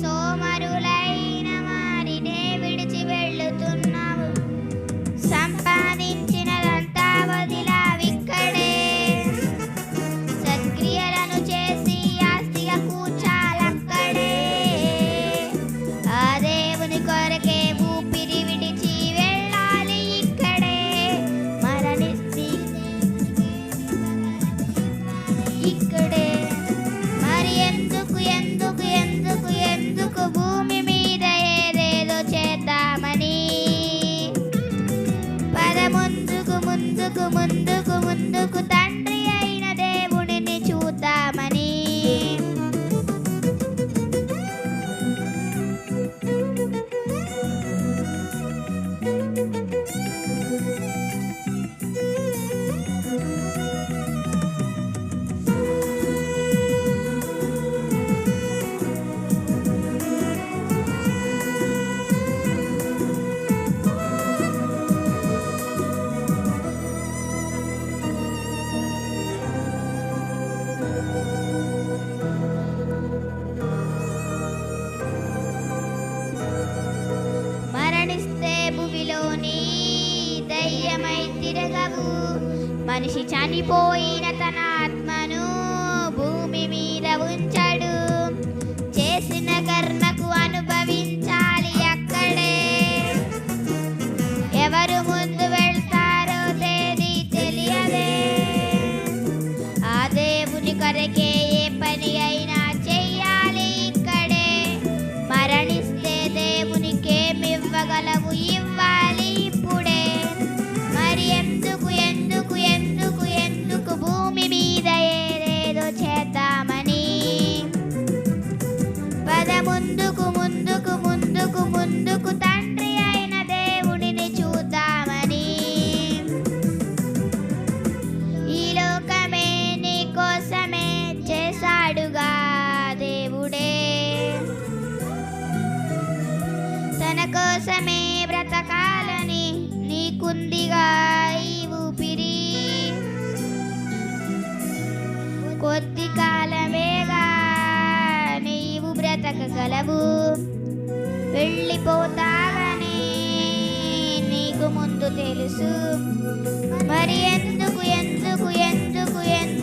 so much. తిరగవు మనిషి చనిపోయిన తన ఆత్మను భూమి మీద ఉంచడు. చేసిన కర్మకు అనుభవించాలి అక్కడే. ఎవరు ముందు వెళ్తారో తేదీ తెలియదే. ఆ దేవుని కొరకే ఏ పని అయి గలవు వెళ్ళిపోతావని నీకు ముందు తెలుసు. మరి ఎందుకు ఎందుకు ఎందుకు ఎందుకు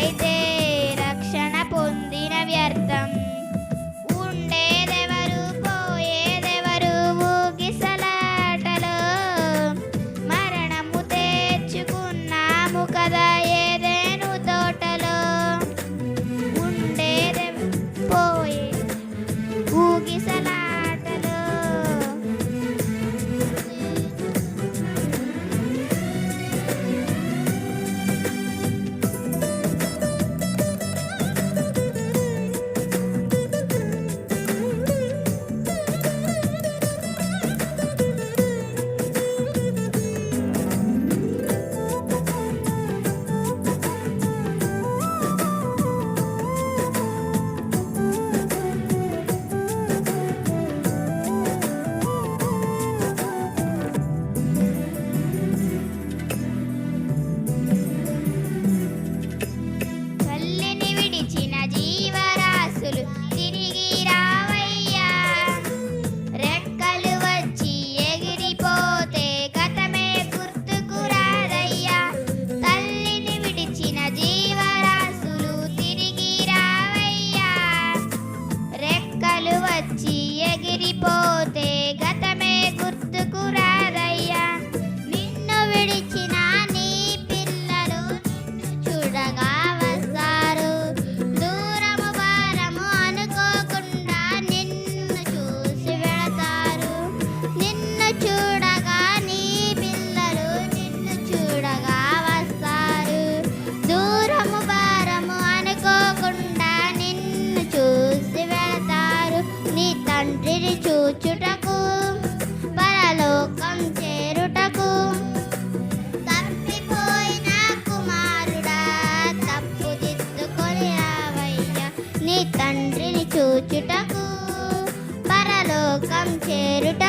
大前 తాళం చేరుట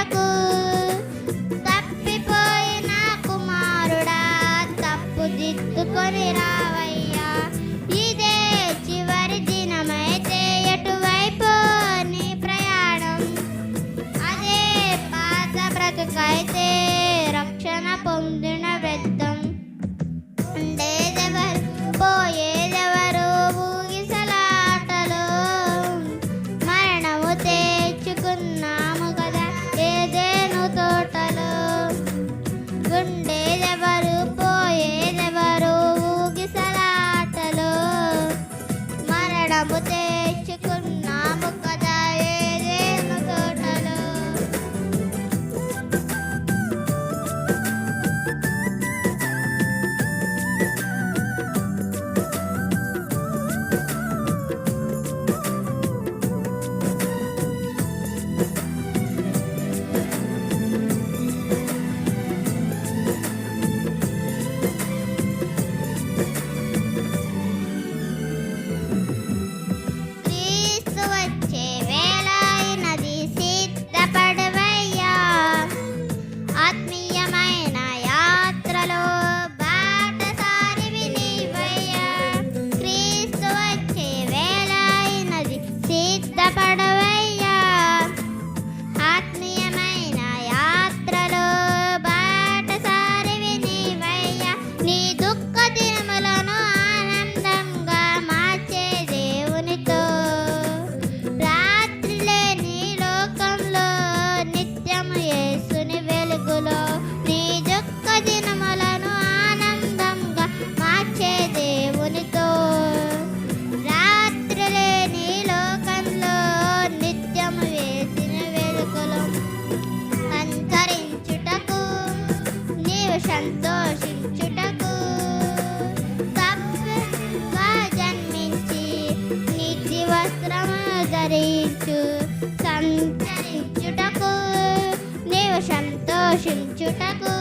సంతోషించుటకు తప్పుగా జన్మించి నీతి వస్త్రము ధరించు. సంతరించుటకు నీవు సంతోషించుటకు